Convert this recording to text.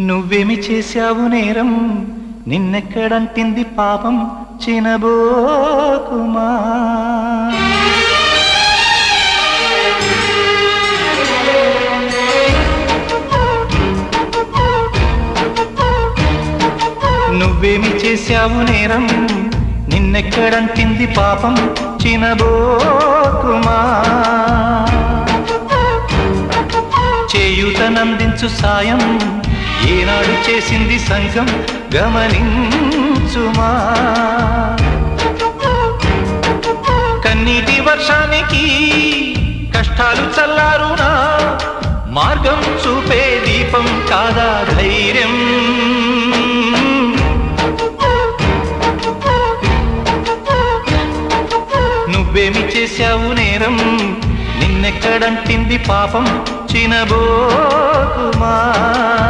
నువ్వేమి చేశావు నేరం? నిన్నెక్కడంటింది పాపం? చినబోకుమా నువ్వేమి చేశావు నేరం? నిన్నెక్కడంటింది పాపం? చినబోకుమా చేయూతనందించు సాయం చేసింది సంఘం గమనించుమా. కన్నీటి వర్షానికి కష్టాలు చల్లారునా? మార్గం చూపే దీపం కాదా ధైర్యం? నువ్వేమి చేశావు నేరం? నిన్నెక్కడంటింది పాపం? చినబోకు.